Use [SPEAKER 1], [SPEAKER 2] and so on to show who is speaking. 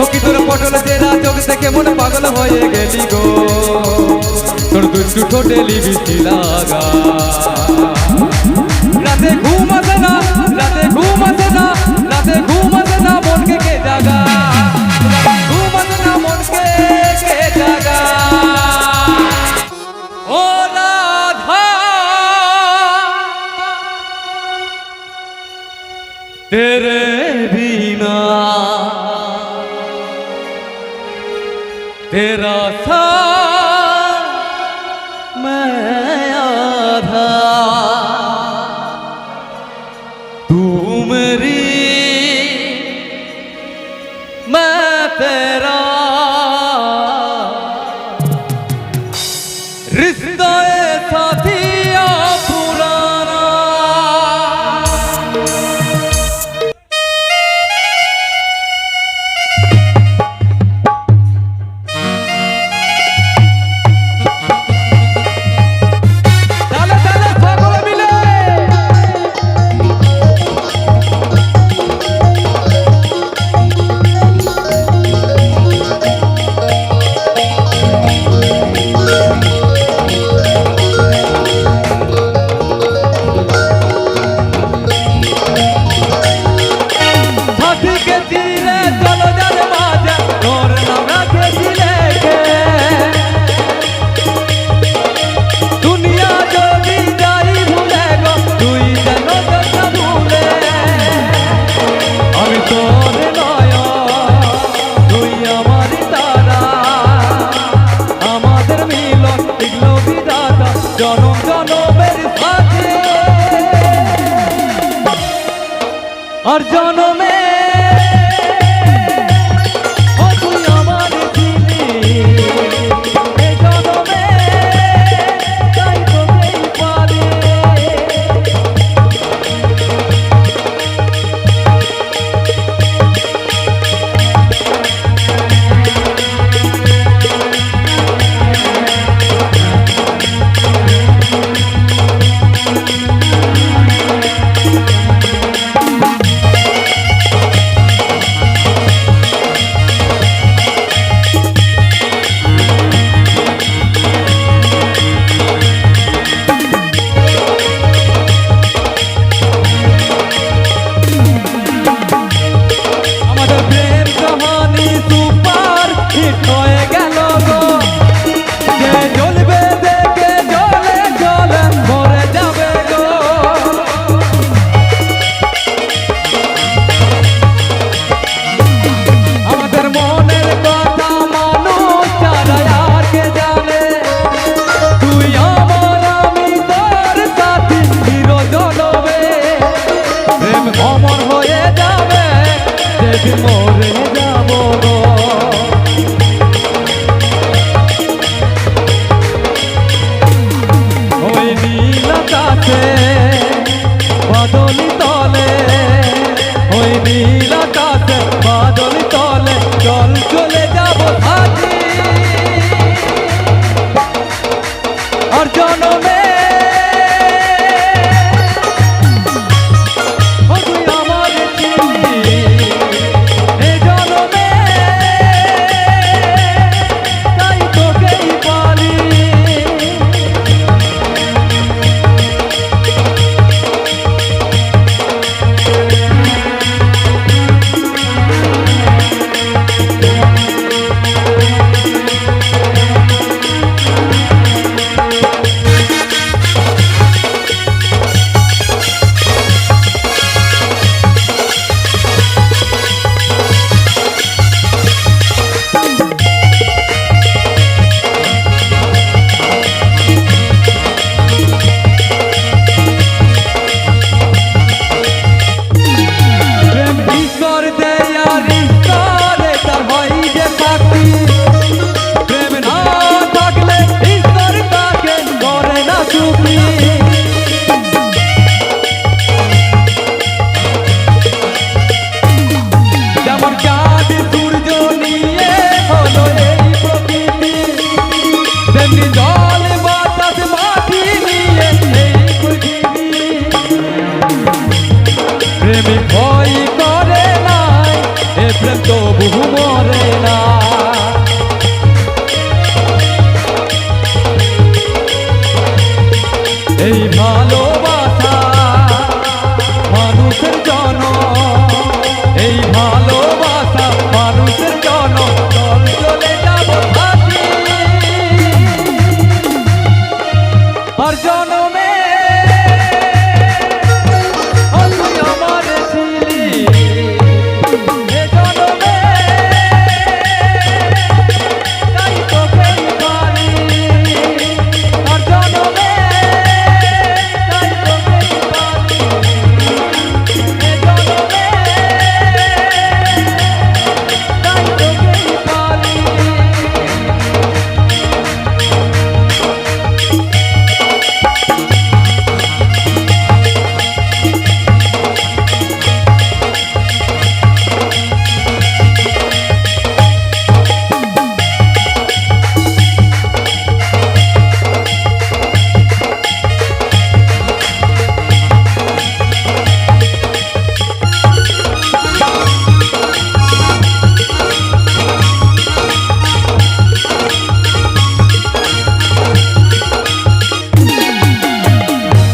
[SPEAKER 1] সখী তোর পটল জেলা চোখ দেখে মন পাগল হয়ে গেলি গো। তোর দুষ্টু ঠোঁটে লিবিছি লাগা। রাতে ঘুম আসে না, রাতে ঘুম আসে না, রাতে ঘুম আসে না, মনকে কে জাগা? তেরে হেরা Señor, no. মরে যাব ওই নীল কাছে বাদলি তলে, ওই নীল কাছে বাদলি তলে জল চলে যাব হাজি জনমে তবু মরে না। এই ভালো